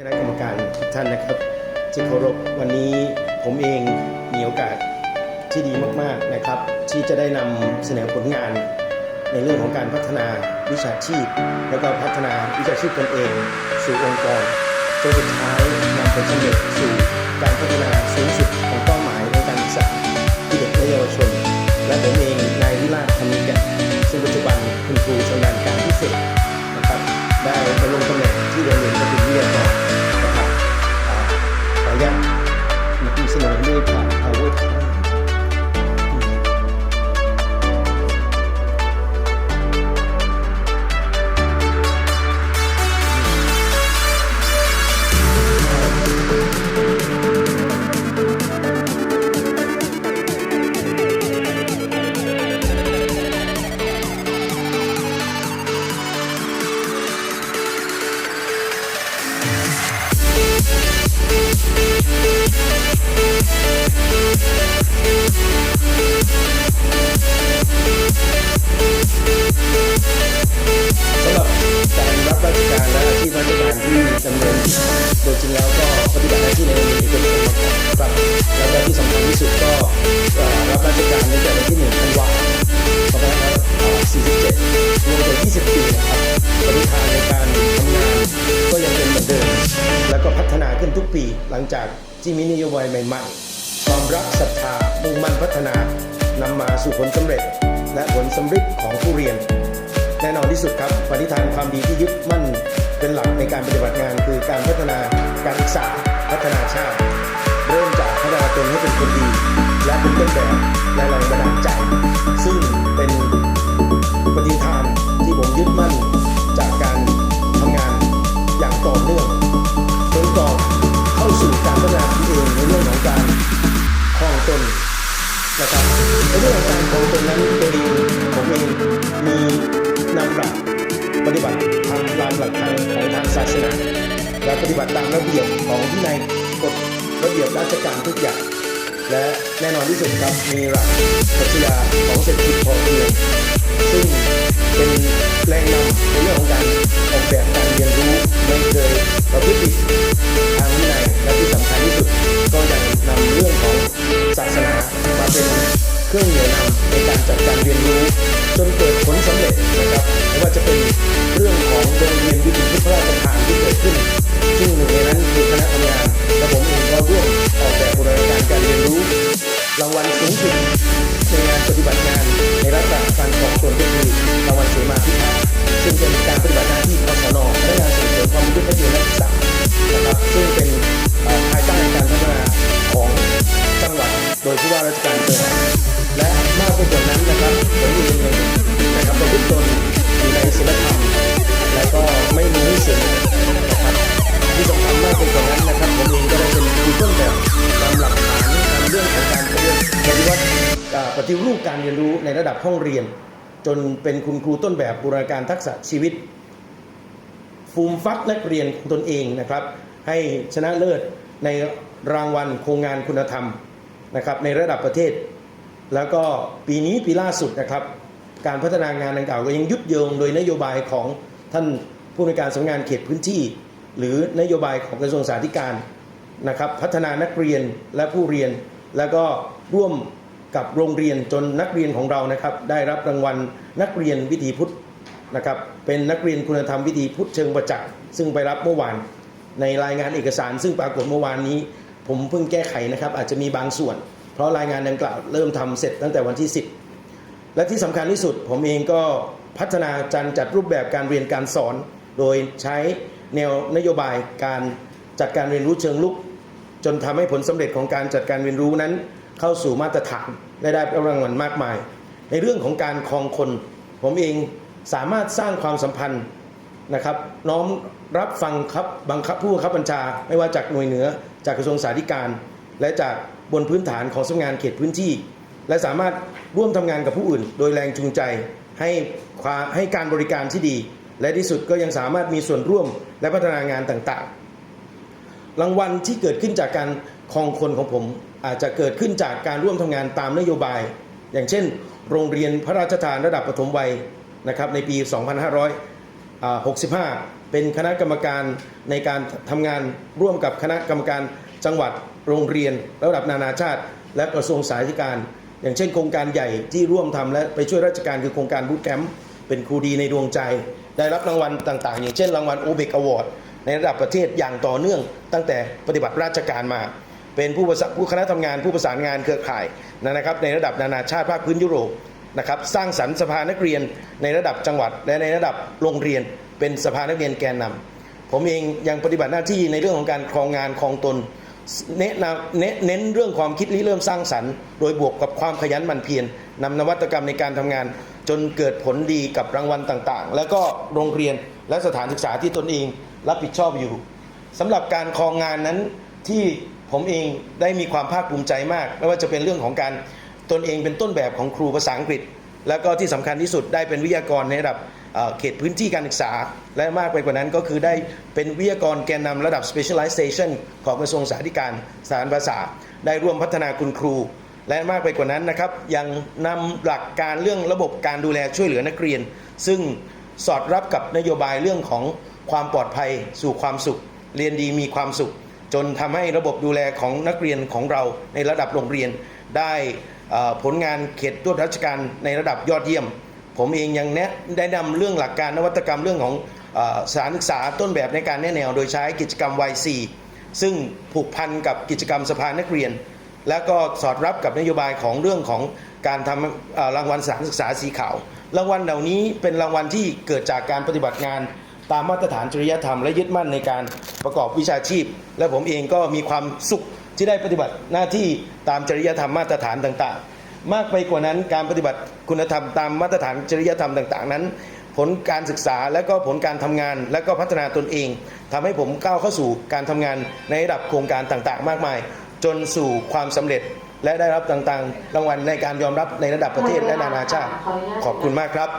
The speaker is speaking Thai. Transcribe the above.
คณะกรรมการทุกท่านนะครับที่เคารพวันนี้ผมเองมีโอกาสที่ดีมากๆนะครับ ที่จะได้นำเสนอผลงาน ในเรื่องของการพัฒนาวิชาชีพ แล้วก็พัฒนาวิชาชีพตนเอง สู่องค์กรจนสุดท้ายนำผลสำเร็จสู่การพัฒนาสูงสุดของเป้าหมายในการศึกษาที่เด็กและเยาวชน และผมเองนายวิราชธรรมิแก่นซึ่งปัจจุบันคุณครูชำนาญการพิเศษนะครับได้ดำรงต สำหรับการรับราชการและอาชีพราชการที่ดำเนินโดยจริงแล้วก็ปฏิบัติหน้าที่ในโรงเรียนเอกชนมาก่อนครับแล้วก็ที่สำคัญที่สุดก็รับราชการตั้งแต่วันที่1ธันวาคม2547รวมถึง20ปีนะครับปฏิทานในการทำงานก็ยังเป็นเหมือนเดิม แล้วก็พัฒนาขึ้นทุกปีหลังจากที่มีนโยบายใหม่ ๆ ความรักศรัทธามุ่งมั่นพัฒนานำมาสู่ผลสำเร็จ และผลสำเร็จของผู้เรียน แน่นอนที่สุดครับปณิธานความดีที่ยึดมั่นเป็นหลักในการปฏิบัติงาน คือการพัฒนาการศึกษาพัฒนาชาติ เริ่มจากพัฒนาตนให้เป็นคนดี และเป็นต้นแบบและแรงบันดาลใจ ซึ่งเป็น และปฏิบัติตามระเบียบของที่ในกฎระเบียบราชการทุกอย่าง และแน่นอนที่สุดครับมีหลักปรัชญาของเศรษฐกิจพอเพียงซึ่งเป็นแรงนำในเรื่องของการออกแบบการเรียนรู้ รางวัลสูงสุดในงานปฏิบัติงานในรัฐการของส่วนก็คื รู้ในระดับห้องเรียน จนเป็นคุณครูต้นแบบบูรณาการทักษะชีวิต ฟูมฟักนักเรียนของตนเองนะครับ ให้ชนะเลิศในรางวัลโครงงานคุณธรรมนะครับในระดับประเทศ แล้วก็ปีนี้ปีล่าสุดนะครับ การพัฒนางานดังกล่าวก็ยังยุดโยงโดยนโยบายของท่านผู้ในการสำนักงานเขตพื้นที่ หรือนโยบายของกระทรวงสาธารณการนะครับ พัฒนานักเรียนและผู้เรียนแล้วก็ร่วม กับโรงเรียนจนนักเรียนของเรานะครับ ได้รับรางวัลนักเรียนวิถีพุทธนะครับเป็นนักเรียนคุณธรรมวิถีพุทธเชิงประจักษ์ซึ่งไปรับเมื่อวานในรายงานเอกสาร ซึ่งปรากฏเมื่อวานนี้ ผมเพิ่งแก้ไขนะครับ อาจจะมีบางส่วน เพราะรายงานดังกล่าวเริ่มทำเสร็จตั้งแต่วันที่ 10 และที่สำคัญที่สุด ผมเองก็พัฒนาจันจัดรูปแบบการเรียนการสอน โดยใช้แนวนโยบายการจัดการเรียนรู้เชิงลุก จนทำให้ผลสำเร็จของการจัดการเรียนรู้นั้น เข้าสู่มาตรฐานและได้รับรางวัลมากมาย ในเรื่องของการครองคน ผมเองสามารถสร้างความสัมพันธ์นะครับน้อมรับฟังครับบังคับผู้บังคับบัญชา ไม่ว่าจากหน่วยเหนือ จากกระทรวงสาธารณการและจากบนพื้นฐานของสำนักงานเขตพื้นที่ และสามารถร่วมทำงานกับผู้อื่น โดยแรงจูงใจให้ความให้การบริการที่ดี และที่สุดก็ยังสามารถมีส่วนร่วมและพัฒนางานต่างๆ รางวัลที่เกิดขึ้นจากการ ครองคนของผมอาจจะเกิดขึ้นจากการร่วมทำงานตามนโยบาย อย่างเช่น โรงเรียนพระราชทานระดับปฐมวัยนะครับในปี 2565 เป็นคณะกรรมการในการทำงานร่วมกับคณะกรรมการจังหวัดโรงเรียนระดับนานาชาติ และกระทรวงสาธารณสุขอย่างเช่น โครงการใหญ่ที่ร่วมทำและไปช่วยราชการคือโครงการบูตแคมป์เป็นครูดีในดวงใจ ได้รับรางวัลต่างๆ อย่างเช่นรางวัลโอเบกอวอร์ดในระดับประเทศอย่างต่อเนื่องตั้งแต่ปฏิบัติราชการมา เป็นผู้ประสานผู้คณะทำงานผู้ประสานงานเครือข่ายนะครับในระดับนานาชาติภาคพื้นยุโรปนะครับสร้างสรรค์สภานักเรียนในระดับจังหวัด และในระดับโรงเรียน เป็นสภานักเรียนแกนนำผมเองยังปฏิบัติหน้าที่ในเรื่องของการครองงานครองตนเน้นเน้นเรื่องความคิดริเริ่มสร้างสรรค์ โดยบวกกับความขยันหมั่นเพียรนำนวัตกรรมในการทำงาน จนเกิดผลดีกับรางวัลต่างๆ แล้วก็โรงเรียนและสถานศึกษาที่ตนเองรับผิดชอบอยู่สำหรับการครองงานนั้นที่ ผมเองได้มีความภาคภูมิใจมาก ไม่ว่าจะเป็นเรื่องของการตนเองเป็นต้นแบบของครูภาษาอังกฤษ แล้วก็ที่สำคัญที่สุดได้เป็นวิทยากรในระดับเขตพื้นที่การศึกษา และมากไปกว่านั้นก็คือได้เป็นวิทยากรแกนนำระดับ specialization ของกระทรวงสาธารณการสารภาษา ได้ร่วมพัฒนาคุณครู และมากไปกว่านั้นนะครับ ยังนำหลักการเรื่องระบบการดูแลช่วยเหลือนักเรียน ซึ่งสอดรับกับนโยบายเรื่องของความปลอดภัยสู่ความสุข เรียนดีมีความสุข จนทำให้ระบบดูแลของนักเรียนของเราในระดับโรงเรียน ได้ผลงานเขตตรวจราชการในระดับยอดเยี่ยม ผมเองยังแนะได้นำเรื่องหลักการนวัตกรรมเรื่องของอสถานศึกษาต้นแบบในการแนะแนว โดยใช้กิจกรรม Y4 ซึ่งผูกพันกับกิจกรรมสภานักเรียน และก็สอดรับกับนโยบายของเรื่องของการทำรางวัลสถานศึกษาสีขาว รางวัลเหล่านี้เป็นรางวัลที่เกิดจากการปฏิบัติงานตามมาตรฐานจริยธรรมและยึดมั่นในการ ประกอบวิชาชีพ และผมเองก็มีความสุขที่ได้ปฏิบัติหน้าที่ตามจริยธรรมมาตรฐานต่างๆ มากไปกว่านั้นการปฏิบัติคุณธรรมตามมาตรฐานจริยธรรมต่างๆ นั้น ผลการศึกษาและก็ผลการทำงาน และก็พัฒนาตนเองทำให้ผมก้าวเข้าสู่การทำงานในระดับโครงการต่างๆ มากมาย จนสู่ความสำเร็จและได้รับต่างๆ รางวัลในการยอมรับในระดับประเทศและนานาชาติ ขอบคุณมากครับ